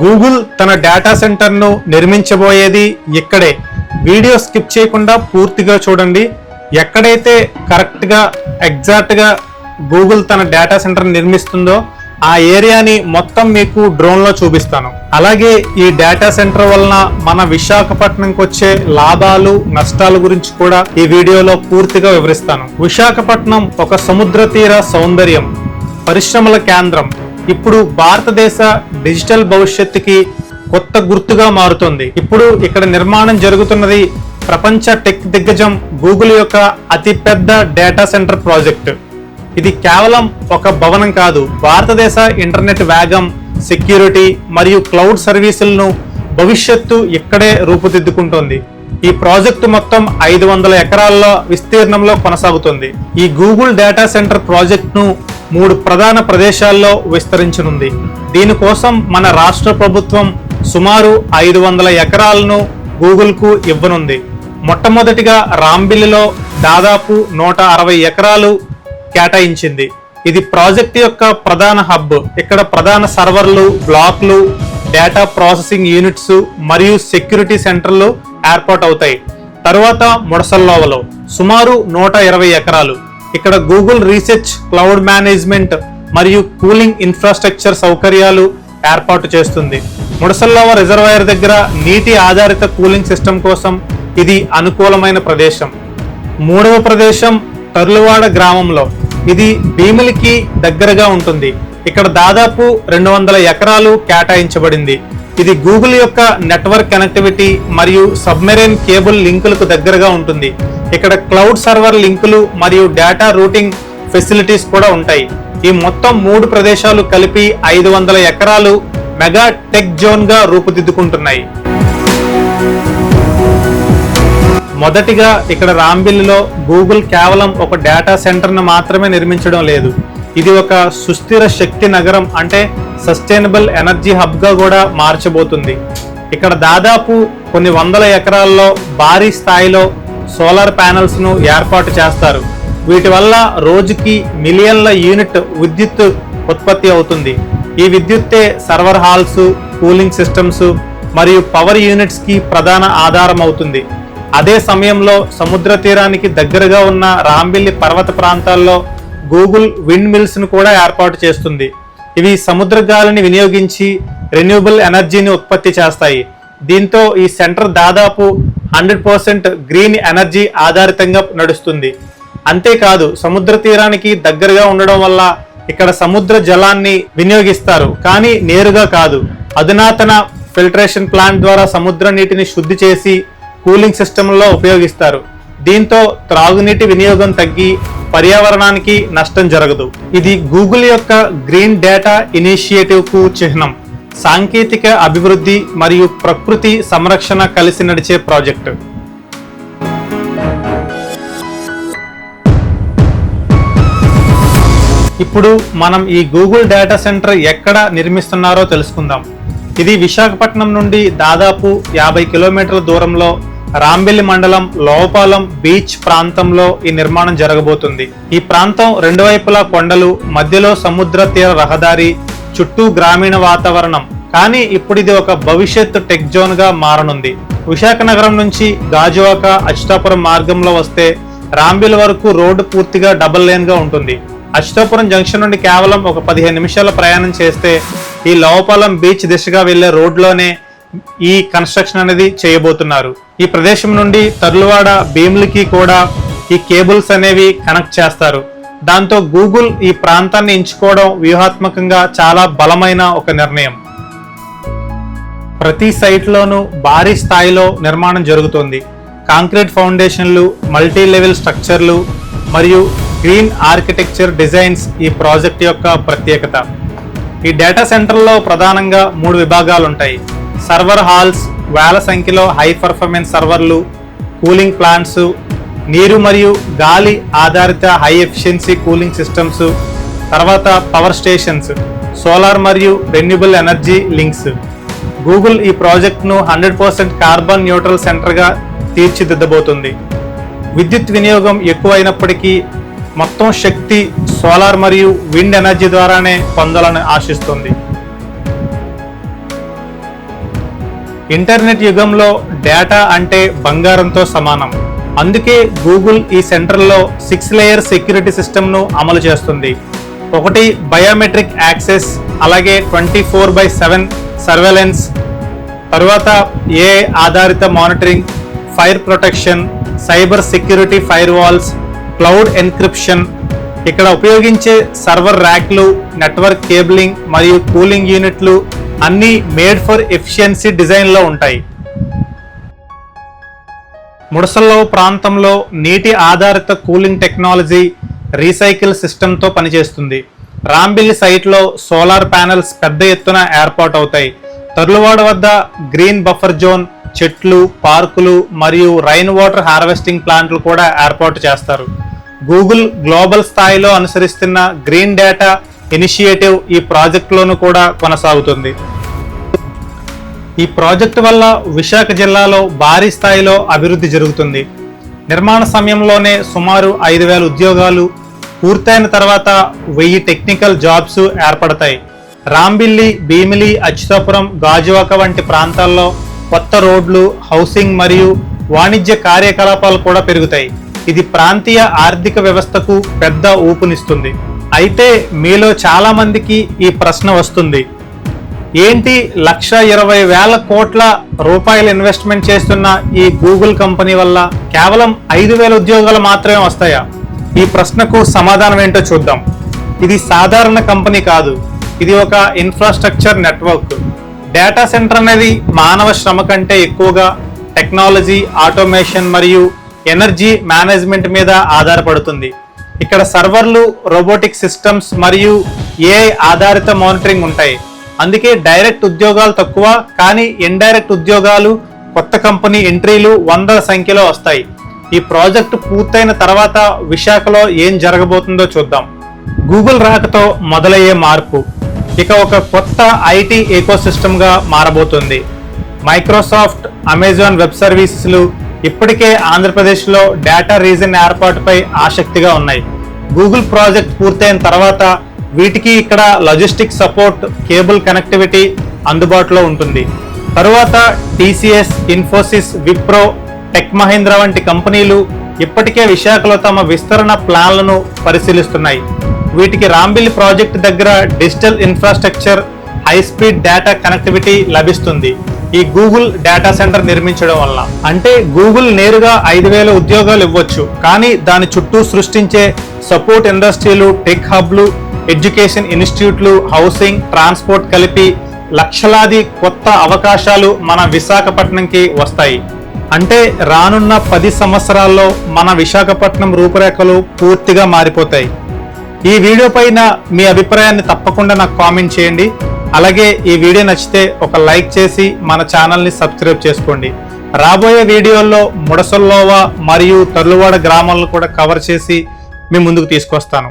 Google తన data సెంటర్ను నిర్మించబోయేది ఇక్కడే. వీడియో స్కిప్ చేయకుండా పూర్తిగా చూడండి. ఎక్కడైతే కరెక్ట్గా ఎగ్జాక్ట్గా గూగుల్ తన డేటా సెంటర్ నిర్మిస్తుందో ఆ ఏరియాని మొత్తం మీకు డ్రోన్లో చూపిస్తాను. అలాగే ఈ డేటా సెంటర్ వలన మన విశాఖపట్నంకి వచ్చే లాభాలు నష్టాల గురించి కూడా ఈ వీడియోలో పూర్తిగా వివరిస్తాను. విశాఖపట్నం ఒక సముద్ర తీర సౌందర్యం పరిశ్రమల కేంద్రం. ఇప్పుడు భారతదేశ డిజిటల్ భవిష్యత్తుకి కొత్త గుర్తుగా మారుతుంది. ఇప్పుడు ఇక్కడ నిర్మాణం జరుగుతున్నది ప్రపంచ టెక్ దిగ్గజం గూగుల్ యొక్క అతిపెద్ద డేటా సెంటర్ ప్రాజెక్ట్. ఇది కేవలం ఒక భవనం కాదు భారతదేశ ఇంటర్నెట్ వేగం సెక్యూరిటీ మరియు క్లౌడ్ సర్వీసులను భవిష్యత్తు ఇక్కడే రూపుదిద్దుకుంటోంది. ఈ ప్రాజెక్టు మొత్తం ఐదు వందల ఎకరాల్లో విస్తీర్ణంలో కొనసాగుతుంది. ఈ గూగుల్ డేటా సెంటర్ ప్రాజెక్టును మూడు ప్రధాన ప్రదేశాల్లో విస్తరించనుంది. దీనికోసం మన రాష్ట్ర ప్రభుత్వం సుమారు ఐదు వందల ఎకరాలను గూగుల్కు ఇవ్వనుంది. మొట్టమొదటిగా రాంబిల్లిలో దాదాపు నూట అరవై ఎకరాలు కేటాయించింది. ఇది ప్రాజెక్ట్ యొక్క ప్రధాన హబ్. ఇక్కడ ప్రధాన సర్వర్లు బ్లాక్లు డేటా ప్రాసెసింగ్ యూనిట్స్ మరియు సెక్యూరిటీ సెంటర్లు ఏర్పాటు అవుతాయి. తరువాత ముడసల్లోవలో సుమారు నూట ఇరవై ఎకరాలు. ఇక్కడ గూగుల్ రీసెర్చ్ క్లౌడ్ మేనేజ్మెంట్ మరియు కూలింగ్ ఇన్ఫ్రాస్ట్రక్చర్ సౌకర్యాలు ఏర్పాటు చేస్తుంది. ముడసల్లోవ రిజర్వాయర్ దగ్గర నీటి ఆధారిత కూలింగ్ సిస్టమ్ కోసం ఇది అనుకూలమైన ప్రదేశం. మూడవ ప్రదేశం తర్లువాడ గ్రామంలో. ఇది భీములకి దగ్గరగా ఉంటుంది. ఇక్కడ దాదాపు రెండు వందల ఎకరాలు కేటాయించబడింది. ఇది గూగుల్ యొక్క నెట్వర్క్ కనెక్టివిటీ మరియు సబ్మెరైన్ కేబుల్ లింకులకు దగ్గరగా ఉంటుంది. ఇక్కడ క్లౌడ్ సర్వర్ లింకులు మరియు డేటా రూటింగ్ ఫెసిలిటీస్ కూడా ఉంటాయి. ఈ మొత్తం మూడు ప్రదేశాలు కలిపి ఐదు వందల ఎకరాలు మెగా టెక్ జోన్గా రూపుదిద్దుకుంటున్నాయి. మొదటిగా ఇక్కడ రాంబిల్లిలో గూగుల్ కేవలం ఒక డేటా సెంటర్ను మాత్రమే నిర్మించడం లేదు. ఇది ఒక సుస్థిర శక్తి నగరం అంటే సస్టైనబుల్ ఎనర్జీ హబ్గా కూడా మార్చబోతుంది. ఇక్కడ దాదాపు కొన్ని వందల ఎకరాల్లో భారీ స్థాయిలో సోలార్ ప్యానెల్స్ను ఏర్పాటు చేస్తారు. వీటి వల్ల రోజుకి మిలియన్ల యూనిట్ విద్యుత్ ఉత్పత్తి అవుతుంది. ఈ విద్యుత్తే సర్వర్ హాల్స్ కూలింగ్ సిస్టమ్స్ మరియు పవర్ యూనిట్స్కి ప్రధాన ఆధారం అవుతుంది. అదే సమయంలో సముద్ర తీరానికి దగ్గరగా ఉన్న రాంబిల్లి పర్వత ప్రాంతాల్లో గూగుల్ విండ్ మిల్స్ను కూడా ఏర్పాటు చేస్తుంది. ఇవి సముద్ర గాలిని వినియోగించి రెన్యూబుల్ ఎనర్జీని ఉత్పత్తి చేస్తాయి. దీంతో ఈ సెంటర్ దాదాపు హండ్రెడ్ పర్సెంట్ గ్రీన్ ఎనర్జీ ఆధారితంగా నడుస్తుంది. అంతేకాదు సముద్ర తీరానికి దగ్గరగా ఉండడం వల్ల ఇక్కడ సముద్ర జలాన్ని వినియోగిస్తారు కానీ నేరుగా కాదు. అధునాతన ఫిల్టరేషన్ ప్లాంట్ ద్వారా సముద్ర నీటిని శుద్ధి చేసి కూలింగ్ సిస్టంలో ఉపయోగిస్తారు. దీంతో త్రాగునీటి వినియోగం తగ్గి పర్యావరణానికి నష్టం జరగదు. ఇది గూగుల్ యొక్క గ్రీన్ డేటా ఇనిషియేటివ్కు చిహ్నం. సాంకేతిక అభివృద్ధి మరియు ప్రకృతి సంరక్షణ కలిసి నడిచే ప్రాజెక్టు. ఇప్పుడు మనం ఈ గూగుల్ డేటా సెంటర్ ఎక్కడ నిర్మిస్తున్నారో తెలుసుకుందాం. ఇది విశాఖపట్నం నుండి దాదాపు యాభై కిలోమీటర్ల దూరంలో రాంబెల్లి మండలం లోపాలం బీచ్ ప్రాంతంలో ఈ నిర్మాణం జరగబోతుంది. ఈ ప్రాంతం రెండు వైపులా కొండలు మధ్యలో సముద్ర తీర రహదారి చుట్టూ గ్రామీణ వాతావరణం. కానీ ఇప్పుడు ఇది ఒక భవిష్యత్ టెక్ జోన్గా మారనుంది. విశాఖ నగరం నుంచి గాజువాక అచ్యుతాపురం మార్గంలో వస్తే రాంబిల్ వరకు రోడ్డు పూర్తిగా డబుల్ లేన్గా ఉంటుంది. అచ్యుతాపురం జంక్షన్ నుండి కేవలం ఒక పదిహేను నిమిషాల ప్రయాణం చేస్తే ఈ లోపాలం బీచ్ దిశగా వెళ్ళే రోడ్లోనే ఈ కన్స్ట్రక్షన్ అనేది చేయబోతున్నారు. ఈ ప్రదేశం నుండి తర్లువాడ భీములకి కూడా ఈ కేబుల్స్ అనేవి కనెక్ట్ చేస్తారు. దాంతో గూగుల్ ఈ ప్రాంతాన్ని ఎంచుకోవడం వ్యూహాత్మకంగా చాలా బలమైన ఒక నిర్ణయం. ప్రతి సైట్లోనూ భారీ స్థాయిలో నిర్మాణం జరుగుతుంది. కాంక్రీట్ ఫౌండేషన్లు మల్టీ లెవెల్ స్ట్రక్చర్లు మరియు గ్రీన్ ఆర్కిటెక్చర్ డిజైన్స్ ఈ ప్రాజెక్ట్ యొక్క ప్రత్యేకత. ఈ డేటా సెంటర్లో ప్రధానంగా మూడు విభాగాలు ఉంటాయి సర్వర్ హాల్స్ వేల సంఖ్యలో హై పర్ఫార్మెన్స్ సర్వర్లు కూలింగ్ ప్లాంట్స్ నీరు మరియు గాలి ఆధారిత హై ఎఫిషియన్సీ కూలింగ్ సిస్టమ్స్ తర్వాత పవర్ స్టేషన్స్ సోలార్ మరియు రెన్యూబుల్ ఎనర్జీ లింక్స్. గూగుల్ ఈ ప్రాజెక్ట్ను హండ్రెడ్ పర్సెంట్ కార్బన్ న్యూట్రల్ సెంటర్గా తీర్చిదిద్దబోతుంది. విద్యుత్ వినియోగం ఎక్కువైనప్పటికీ మొత్తం శక్తి సోలార్ మరియు విండ్ ఎనర్జీ ద్వారానే పొందాలని ఆశిస్తుంది. ఇంటర్నెట్ యుగంలో డేటా అంటే బంగారంతో సమానం. అందుకే గూగుల్ ఈ సెంటర్లో సిక్స్ లేయర్ సెక్యూరిటీ సిస్టమ్ను అమలు చేస్తుంది. ఒకటి బయోమెట్రిక్ యాక్సెస్ అలాగే twenty four by seven surveillance తరువాత ఏ ఆధారిత monitoring fire protection cyber security firewalls cloud encryption. ఇక్కడ ఉపయోగించే సర్వర్ ర్యాక్లు నెట్వర్క్ కేబులింగ్ మరియు కూలింగ్ యూనిట్లు అన్నీ మేడ్ ఫర్ ఎఫిషియన్సీ డిజైన్లో ఉంటాయి. ముడసల్లో ప్రాంతంలో నీటి ఆధారిత కూలింగ్ టెక్నాలజీ రీసైకిల్ సిస్టంతో పనిచేస్తుంది. రాంబిల్లి సైట్లో సోలార్ ప్యానెల్స్ పెద్ద ఎత్తున ఏర్పాటు అవుతాయి. తరులవాడ వద్ద గ్రీన్ బఫర్ జోన్ చెట్లు పార్కులు మరియు రైన్ వాటర్ హార్వెస్టింగ్ ప్లాంట్లు కూడా ఏర్పాటు చేస్తారు. గూగుల్ గ్లోబల్ స్థాయిలో అనుసరిస్తున్న గ్రీన్ డేటా ఇనిషియేటివ్ ఈ ప్రాజెక్టులోనూ కూడా కొనసాగుతుంది. ఈ ప్రాజెక్టు వల్ల విశాఖ జిల్లాలో భారీ స్థాయిలో అభివృద్ధి జరుగుతుంది. నిర్మాణ సమయంలోనే సుమారు ఐదు వేల ఉద్యోగాలు పూర్తయిన తర్వాత వెయ్యి టెక్నికల్ జాబ్స్ ఏర్పడతాయి. రాంబిల్లి భీమిలి అచ్యుతాపురం గాజువాక వంటి ప్రాంతాల్లో కొత్త రోడ్లు హౌసింగ్ మరియు వాణిజ్య కార్యకలాపాలు కూడా పెరుగుతాయి. ఇది ప్రాంతీయ ఆర్థిక వ్యవస్థకు పెద్ద ఊపునిస్తుంది. అయితే మీలో చాలామందికి ఈ ప్రశ్న వస్తుంది. ఏంటి లక్ష ఇరవై వేల కోట్ల రూపాయలు ఇన్వెస్ట్మెంట్ చేస్తున్న ఈ గూగుల్ కంపెనీ వల్ల కేవలం ఐదు వేల ఉద్యోగాలు మాత్రమే వస్తాయా? ఈ ప్రశ్నకు సమాధానం ఏంటో చూద్దాం. ఇది సాధారణ కంపెనీ కాదు. ఇది ఒక ఇన్ఫ్రాస్ట్రక్చర్ నెట్వర్క్. డేటా సెంటర్ అనేది మానవ శ్రమ కంటే ఎక్కువగా టెక్నాలజీ ఆటోమేషన్ మరియు ఎనర్జీ మేనేజ్మెంట్ మీద ఆధారపడుతుంది. ఇక్కడ సర్వర్లు రోబోటిక్ సిస్టమ్స్ మరియు ఏఐ ఆధారిత మానిటరింగ్ ఉంటాయి. అందుకే డైరెక్ట్ ఉద్యోగాలు తక్కువ కానీ ఇండైరెక్ట్ ఉద్యోగాలు కొత్త కంపెనీ ఎంట్రీలు వందల సంఖ్యలో వస్తాయి. ఈ ప్రాజెక్టు పూర్తయిన తర్వాత విశాఖలో ఏం జరగబోతుందో చూద్దాం. గూగుల్ రాకతో మొదలయ్యే మార్పు. ఇక ఒక కొత్త ఐటీ ఎకోసిస్టమ్గా మారబోతుంది. మైక్రోసాఫ్ట్ అమెజాన్ వెబ్ సర్వీసులు ఇప్పటికే ఆంధ్రప్రదేశ్లో డేటా రీజన్ ఏర్పాటుపై ఆసక్తిగా ఉన్నాయి. గూగుల్ ప్రాజెక్ట్ పూర్తయిన తర్వాత వీటికి ఇక్కడ లాజిస్టిక్ సపోర్ట్ కేబుల్ కనెక్టివిటీ అందుబాటులో ఉంటుంది. తరువాత టీసీఎస్ ఇన్ఫోసిస్ విప్రో టెక్ మహీంద్ర వంటి కంపెనీలు ఇప్పటికే విశాఖలో తమ విస్తరణ ప్లాన్లను పరిశీలిస్తున్నాయి. వీటికి రాంబిల్ ప్రాజెక్ట్ దగ్గర digital infrastructure high speed data connectivity లభిస్తుంది ఈ గూగుల్ డేటా సెంటర్ నిర్మించడం వల్ల. అంటే గూగుల్ నేరుగా ఐదు వేల ఉద్యోగాలు ఇవ్వచ్చు. కానీ దాని చుట్టూ సృష్టించే సపోర్ట్ ఇండస్ట్రీలు టెక్ హబ్లు ఎడ్యుకేషన్ ఇన్స్టిట్యూట్లు హౌసింగ్ ట్రాన్స్పోర్ట్ కలిపి లక్షలాది కొత్త అవకాశాలు మన విశాఖపట్నంకి వస్తాయి. అంటే రానున్న పది సంవత్సరాల్లో మన విశాఖపట్నం రూపురేఖలు పూర్తిగా మారిపోతాయి. ఈ వీడియో పైన మీ అభిప్రాయాన్ని తప్పకుండా నాకు కామెంట్ చేయండి. అలాగే ఈ వీడియో నచ్చితే ఒక లైక్ చేసి మన ఛానల్ని సబ్స్క్రైబ్ చేసుకోండి. రాబోయే వీడియోల్లో ముడసల్లోవా మరియు తర్లువాడ గ్రామాలను కూడా కవర్ చేసి మీ ముందుకు తీసుకొస్తాను.